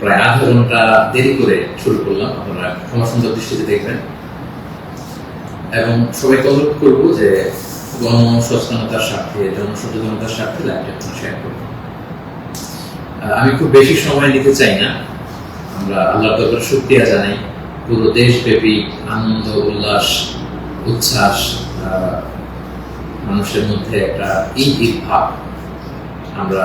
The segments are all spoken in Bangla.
প্রায় ঘণ্টা দেরি করে শুরু করলাম। আপনারা ক্ষমা সুন্দর দৃষ্টিতে দেখবেন। এবং সবাইকে অনুরোধ যে গণ সচেতনতার স্বার্থে জনসচেতনতার স্বার্থে লাইভটা শেয়ার করব আমি খুব বেশি সময় নিতে চাই না। আমরা আল্লাহ দরবার শুক্রিয়া জানাই। পুরো দেশব্যাপী আনন্দ, উল্লাস, উচ্ছ্বাস মানুষের মধ্যে একটা ঈদ ঈদ ভাব আমরা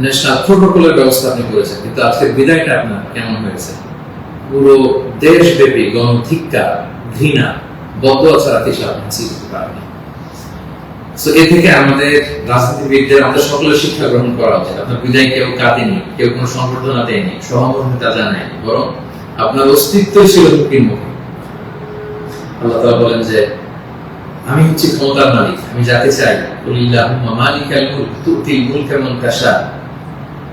ন্যাশনাল প্রোটোকলের ব্যবস্থা আপনি করেছেন, কিন্তু আজকের বিদায়টা আপনার কেমন হয়েছে? পুরো দেশব্যাপী ঘৃণা কিছু আপনি পারেন সো এ থেকে আমাদের রাজনীতিবিদদের, আমাদের সকলের শিক্ষা গ্রহণ করা উচিত। আপনার বিদায় কেউ কাঁদেনি, কেউ কোনো দেয়নি, সহমর্মিতা জানায়নি, বরং আপনার অস্তিত্ব ছিল আল্লাহ তাআলা বলেন যে, আমি হচ্ছি ক্ষমতার মালিক, আমি যাকে চাই মালিকাল মুলক, তুতিল মুলকা মান তাশা।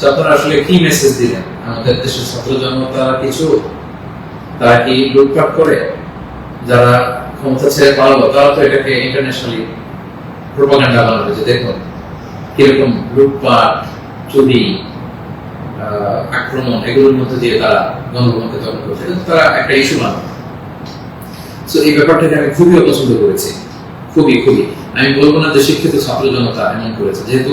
তো আসলে কি মেসেজ দিলেন? আমাদের দেশের ছাত্র জনতা কিছু? তারা কি লুটপাট করে? যারা ক্ষমতা ছেড়ে পালালো, তারা তো এটাকে ইন্টারন্যাশনালি প্রোপাগান্ডা বানাবে যে দেখুন, কীরকম লুটপাট, চুরি আক্রমণ, এগুলোর মধ্যে দিয়ে তারা গণভবনকে দখল করছে। তারা একটা ইস্যু বানাবে। তো এই ব্যাপারটাকে আমি খুবই অপছন্দ করেছি। খুবই খুবই। আমি বলব না যে শিক্ষিত ছাত্র জনতা এমন করেছে। যেহেতু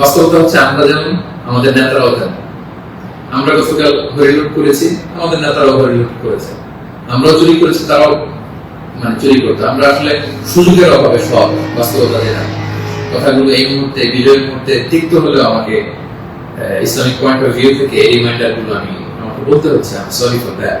বাস্তবতা হচ্ছে আমরা যেমন, আমাদের নেতারাও তেমন। আমরা গতকাল হরিলুট করেছি, আমাদের নেতারাও হরিলুট করেছে। আমরাও চুরি করেছি, তারাও মানে চুরি করতে। আমরা আসলে সুযোগের অভাবে সব বাস্তবতা যেটা কথাগুলো এই মুহূর্তে, বিজয়ের মুহূর্তে তিক্ত হলেও আমাকে ইসলামিক পয়েন্ট অফ ভিউ থেকে এই রিমাইন্ডারগুলো আমি, আমাকে বলতে হচ্ছে আমি সরি ফর দ্যাট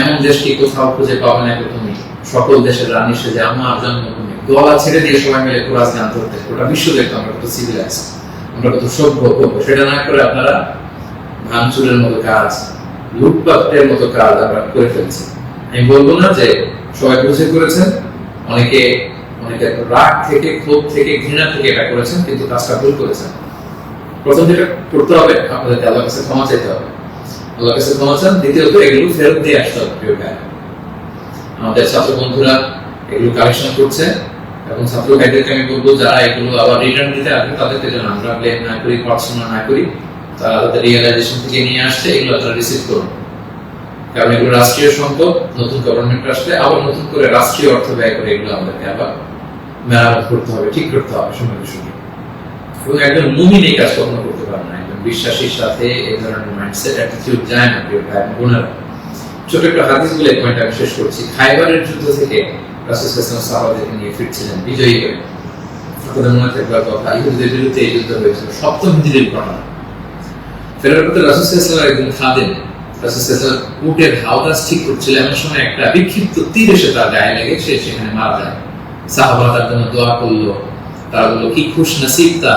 এমন দেশকে কোথাও খুঁজে পাবে না তুমি? সকল দেশের রানী সেজে আমার জন্মভূমি। গলা ছেড়ে দিয়ে সবাই মিলে কোরআস গান ধরতে গোটা বিশ্ব দেখতো আমরা কত সিভিলাইজ আমরা কত সভ্য ভব্য সেটা না করে আপনারা ভাঙচুরের মতো কাজ, লুটপাটের মতো কাজ আমরা করে ফেলছি। আমি বলব না যে সবাই বুঝে করেছেন, অনেকে অনেকে রাগ থেকে, ক্ষোভ থেকে, ঘৃণা থেকে এটা করেছেন, কিন্তু কাজটা ভুল করেছেন। প্রথম যেটা করতে হবে, আপনাদেরকে আল্লাহর কাছে ক্ষমা চাইতে হবে। আল্লাহর কাছে ক্ষমা চান। দ্বিতীয়ত, এগুলো ফেরত দিয়ে আসতে হবে প্রিয় আমাদের ছাত্র বন্ধুরা এগুলো কালেকশন করছে এবং ছাত্র আমি বলব, যারা এগুলো আবার রিটার্ন দিতে আসবে, তাদেরকে যেন আমরা না করি না করি, তারা তাদের রিয়েলাইজেশন থেকে নিয়ে আসছে, এগুলো তারা রিসিভ করুন। কারণ এগুলো রাষ্ট্রীয় সম্পদ, নতুন গভর্নমেন্ট আসলে আবার নতুন করে রাষ্ট্রীয় অর্থ ব্যয় করে এগুলো আমাদেরকে আবার মেরামত করতে হবে, ঠিক করতে হবে, সঙ্গে সঙ্গে। এবং একজন মুমিন এই কাজ কখনো করতে পারে না একজন বিশ্বাসীর সাথে এই ধরনের মাইন্ডসেট অ্যাটিটিউড যায় না, প্রিয় ভাই, বোনেরা। ছোট একটা হাদিস বলে পয়েন্ট আমি শেষ করছি। খাইবারের যুদ্ধ থেকে রাসূল আলাইহি সাহাবাদেরকে নিয়ে ফিরছিলেন, বিজয়ী হয়ে। আপনাদের মনে থাকবার কথা ইহুদিদের বিরুদ্ধে এই যুদ্ধ হয়েছিল সপ্তম হিজরির ঘটনা। ফেরার পথে রাসূল আলাইহি একজন খাদেম। রাসূল সাল্লাল্লাহু উটের হাওদাস ঠিক করছিল এমন সময় একটা বিক্ষিপ্ত তীর এসে তার গায়ে লেগে, সে সেখানে মারা যায়। সাহাবা তার জন্য দোয়া করল। তারা বলল, কি খুশ নসিব তা।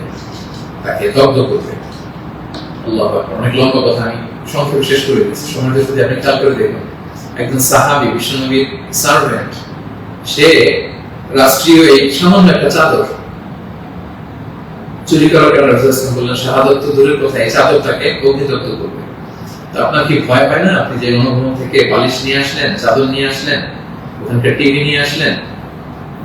তাকে দগ্ধ করবে। আল্লাহ অনেক লম্বা কথা আমি সংক্ষেপে শেষ করে দিচ্ছি। সময়টা যদি আপনি খেয়াল করে দেখুন। একজন সাহাবি, বিশ্বনবীর সার্ভেন্ট সে রাষ্ট্রীয় এই সামান্য একটা চাদর চুরি করার কারণে ওয়াসাল্লাম বললেন শাহাদত তো দূরের কথা, এই চাদর অগ্নিদগ্ধ করবে। তো আপনার কি ভয় পায় না? আপনি যে অনুভব থেকে বালিশ নিয়ে আসলেন, চাদর নিয়ে আসলেন, ওখানকার টিভি নিয়ে আসলেন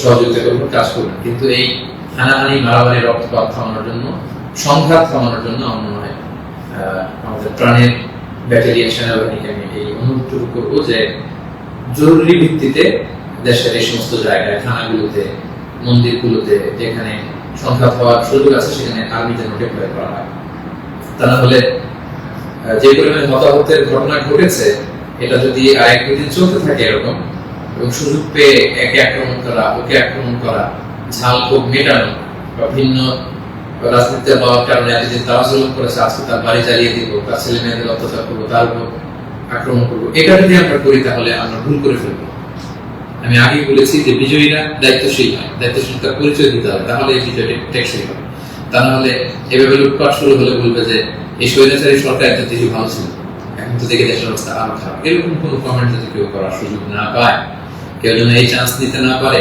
সহযোগিতা করবেন কাজ করবেন কিন্তু এই হানাহানি, মারামারি, রক্তপাত থামানোর জন্য, সংঘাত থামানোর জন্য আমার মনে হয় আমাদের প্রাণের ব্যাটালিয়ান সেনাবাহিনীকে আমি এই অনুরোধটুকু করব যে জরুরি ভিত্তিতে দেশের এই সমস্ত জায়গায়, থানাগুলোতে, মন্দিরগুলোতে, যেখানে সংঘাত হওয়ার সুযোগ আছে, সেখানে আর্মি যেন ডেপ্লয় করা হয়। তা না হলে যে পরিমাণে হতাহতের ঘটনা ঘটেছে, এটা যদি আরেক দুদিন চলতে থাকে এরকম এবং সুযোগ পেয়ে একে আক্রমণ করা, ওকে আক্রমণ করা, ঝাল ক্ষোভ মেটানো বা ভিন্ন রাজনীতিতে পাওয়ার কারণে তারা করেছে, আজকে তার বাড়ি জ্বালিয়ে দিব, তার ছেলে মেয়েদের অত্যাচার করব, তার উপর আক্রমণ করব, এটা যদি আমরা করি তাহলে আমরা ভুল করে ফেলব। আমি আগেই বলেছি যে বিজয়ীরা দায়িত্বশীল হয় দায়িত্বশীলতার পরিচয় দিতে হবে, তাহলে এই বিজয়টি টেকসই হবে। তা না হলে এভাবে লুটপাট শুরু হলে বলবে যে, এই স্বৈরাচারী সরকার এত দেশে ভালো ছিল এখন তো দেখে দেশের অবস্থা আরও খারাপ। এরকম কোনো কমেন্ট যদি কেউ করার সুযোগ না পায় কেউ যেন এই চান্স নিতে না পারে,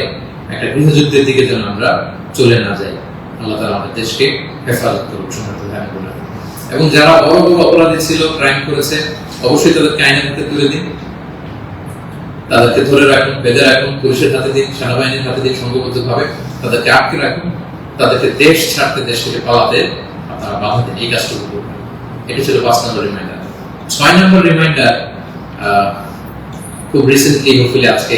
একটা গৃহযুদ্ধের দিকে যেন আমরা চলে না যাই। আল্লাহ তালা আমাদের দেশকে হেফাজত করুক সমর্থ ধ্যান করুন এবং যারা বড় বড় অপরাধী ছিল ক্রাইম করেছে, অবশ্যই তাদেরকে আইনের হাতে তুলে দিন। তাদেরকে ধরে রাখুন, বেঁধে রাখুন, পুলিশের হাতে দিন, সেনাবাহিনীর হাতে দিন সংঘবদ্ধ ভাবে তাদেরকে আটকে রাখুন। তাদেরকে দেশ ছাড়তে, দেশ থেকে পালাতে আপনারা বাধা দিন। এই কাজটুকু করবেন এটা ছিল পাঁচ নম্বর রিমাইন্ডার ছয় নম্বর রিমাইন্ডার খুব রিসেন্টলি হোপফুলি আজকে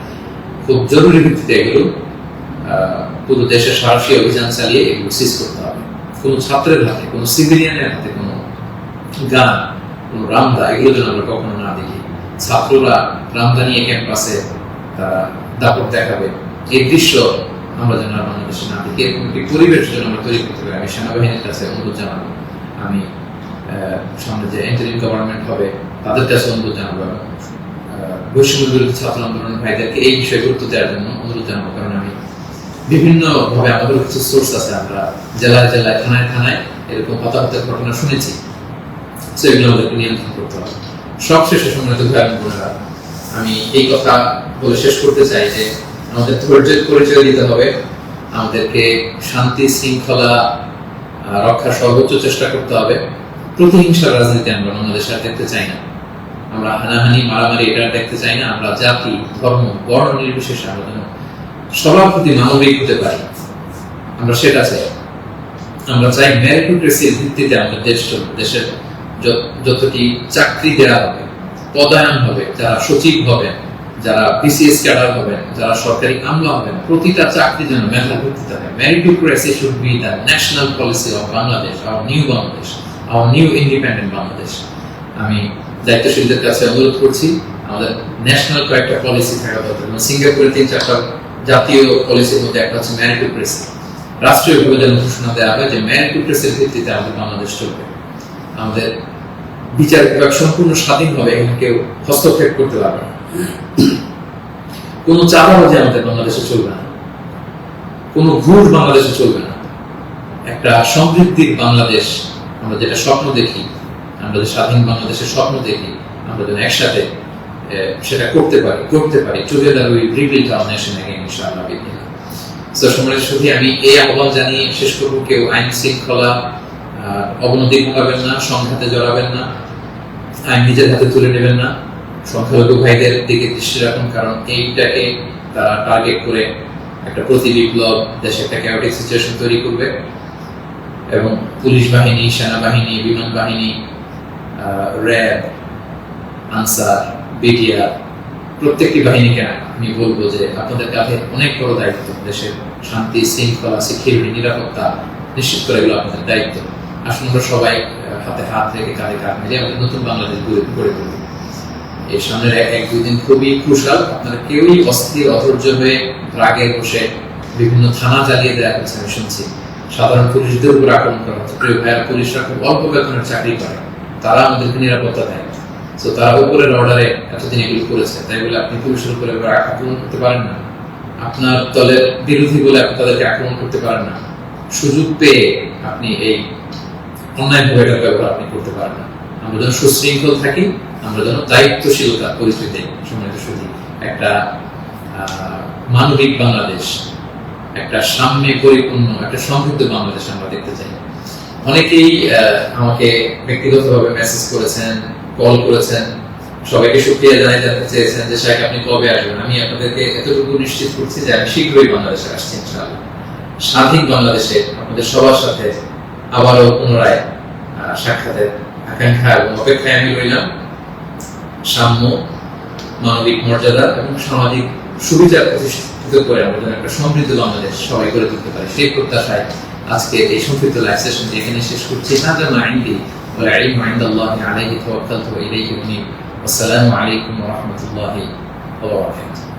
খুব জরুরি ভিত্তিতে এগুলো পুরো দেশে সাহসী অভিযান চালিয়ে এগুলো সিজ করতে হবে। কোনো ছাত্রের হাতে, কোনো সিভিলিয়ানের হাতে কোনো গান, কোনো রামদা, এগুলো যেন আমরা কখনো না দেখি। ছাত্ররা রামদা নিয়ে ক্যাম্পাসে তারা দাপট দেখাবে। এই দৃশ্য আমরা যেন বাংলাদেশে না দেখি। এরকম একটি পরিবেশ যেন আমরা তৈরি করতে পারি। আমি সেনাবাহিনীর কাছে অনুরোধ জানাব। আমি সামনে যে ইন্টারিম গভর্নমেন্ট হবে, তাদের কাছে অনুরোধ জানাব বৈষম্য ছাত্র আন্দোলনের ভাইদেরকে এই বিষয়ে গুরুত্ব দেওয়ার জন্য অনুরোধ জানাব, কারণ আমি বিভিন্ন ভাবে আমাদের কিছু সোর্স আছে, আমরা জেলায় জেলায়, থানায় থানায় এরকম হতাহতের ঘটনা শুনেছি। আমাদেরকে নিয়ন্ত্রণ করতে হবে। সবশেষে সম্মানিত এবং বোনেরা, আমি এই কথা বলে শেষ করতে চাই যে আমাদের ধৈর্যের পরিচয় দিতে হবে। আমাদেরকে শান্তি, শৃঙ্খলা রক্ষার সর্বোচ্চ চেষ্টা করতে হবে। প্রতিহিংসার রাজনীতি আমরা বাংলাদেশে দেখতে চাই না। আমরা হানাহানি, মারামারি, এটা দেখতে চাই না। আমরা জাতি, ধর্ম বর্ণ নির্বিশেষে আমরা যেন সবার প্রতি মানবিক হতে পারি। আমরা সেটা চাই। আমরা চাই মেরিটোক্রেসির ভিত্তিতে আমাদের দেশ দেশের যতটি চাকরি দেওয়া হবে পদায়ন হবে, যারা সচিব হবেন, যারা বিসিএস ক্যাডার হবেন, যারা সরকারি আমলা হবেন, প্রতিটা চাকরি যেন মেধার ভিত্তিতে হবে meritocracy should be the national policy of Bangladesh our new Bangladesh our new independent Bangladesh আমি দায়িত্বশীলদের কাছে অনুরোধ করছি, আমাদের ন্যাশনাল কয়েকটা পলিসি থাকা দরকার। যেমন সিঙ্গাপুরের তিন চারটা জাতীয় পলিসির মধ্যে একটা হচ্ছে মেরিটোক্রেসি রাষ্ট্রীয়ভাবে যেন ঘোষণা দেওয়া হয় যে মেরিটোক্রেসির ভিত্তিতে আমাদের বাংলাদেশ চলবে। আমাদের বিচার বিভাগ সম্পূর্ণ স্বাধীনভাবে এখানে কেউ হস্তক্ষেপ করতে পারবে না। কোনো চাঁদাবাজি আমাদের বাংলাদেশে চলবে না। কোনো ঘুষ বাংলাদেশে চলবে না। একটা সমৃদ্ধির বাংলাদেশ, আমরা যেটা স্বপ্ন দেখি আমরা যে স্বাধীন বাংলাদেশের স্বপ্ন দেখি, আমরা যেন একসাথে সেটা করতে পারি করতে পারি together we rebuild our nation again ইনশাআল্লাহ সো আমি এই আহ্বান জানিয়ে শেষ করব, কেউ আইন শৃঙ্খলা অবনতি ঘটাবেন না, সংঘাতে জড়াবেন না, আইন নিজের হাতে তুলে নেবেন না, সংখ্যালঘু ভাইদের দিকে দৃষ্টি রাখুন, কারণ এইটাকে তারা টার্গেট করে একটা প্রতি বিপ্লব, দেশে একটা ক্যাওটিক সিচুয়েশন তৈরি করবে, এবং পুলিশ বাহিনী, সেনাবাহিনী, বিমান বাহিনী র্যাব, আনসার বিডিআর প্রত্যেকটি বাহিনীকে আমি বলব যে আপনাদের কাঁধে অনেক বড় দায়িত্ব, দেশের শান্তি, শৃঙ্খলা, সিকিউরিটি, নিরাপত্তা নিশ্চিত করে, এগুলো আপনাদের দায়িত্ব। আসুন আমরা সবাই হাতে হাত রেখে কাঁধে কাঁধ মিলিয়ে আমাদের নতুন বাংলাদেশ গড়ে গড়ে তুলি। এই সামনের এক, দুই দিন খুবই ক্রুশাল আপনারা কেউই অস্থির, অধৈর্য হয়ে রাগে বসে বিভিন্ন থানা জ্বালিয়ে দেওয়া হচ্ছে, আমি শুনছি। সাধারণ পুলিশদের উপর আক্রমণ করা হচ্ছে। প্রিয় ভাইয়ার, পুলিশরা খুব অল্প বেতনের চাকরি করে। তারা আমাদেরকে নিরাপত্তা দেয়। তো তারা উপরের অর্ডারে এতদিন এগুলো করেছে। তাই বলে আপনি পুলিশের উপরে আক্রমণ করতে পারেন না। আপনার দলের বিরোধী বলে আপনি তাদেরকে আক্রমণ করতে পারেন না। সুযোগ পেয়ে আপনি এই অন্যায়ভাবে এটার ব্যবহার আপনি করতে পারেন না। আমরা যেন সুশৃঙ্খল থাকি, আমরা যেন দায়িত্বশীলতা পরিচয় দেই সম্মানিত শুধু একটা মানবিক বাংলাদেশ, একটা সাম্যে পরিপূর্ণ, একটা সমৃদ্ধ বাংলাদেশ আমরা দেখতে চাই। অনেকেই আমাকে ব্যক্তিগতভাবে মেসেজ করেছেন কল করেছেন, সবাইকে সুক্রিয়া জানাই জানতে চেয়েছেন যে শাহেখ আপনি কবে আসবেন? আমি আপনাদেরকে এতটুকু নিশ্চিত করছি যে, আমি শীঘ্রই বাংলাদেশে আসছি, ইনশাআল্লাহ। স্বাধীন বাংলাদেশে আপনাদের সবার সাথে আবারও পুনরায় সাক্ষাতের আকাঙ্ক্ষা এবং অপেক্ষায় আমি রইলাম। সাম্য, মানবিক মর্যাদা এবং সামাজিক সুবিধা প্রতিষ্ঠিত করে যেন একটা সমৃদ্ধ বাংলাদেশ সবাই করে তুলতে পারি, সেই প্রত্যাশায় আজকে এই সংক্ষিপ্ত লাইভ সেশনটি এখানে শেষ করছি হাজা মা ইন্দি ওয়া ইলমু ইনদাল্লাহি আলাইহি তাওয়াক্কালতু ইলাইহি উনি আসসালামু আলাইকুম ওয়া রাহমাতুল্লাহি ওয়া বারাকাতুহু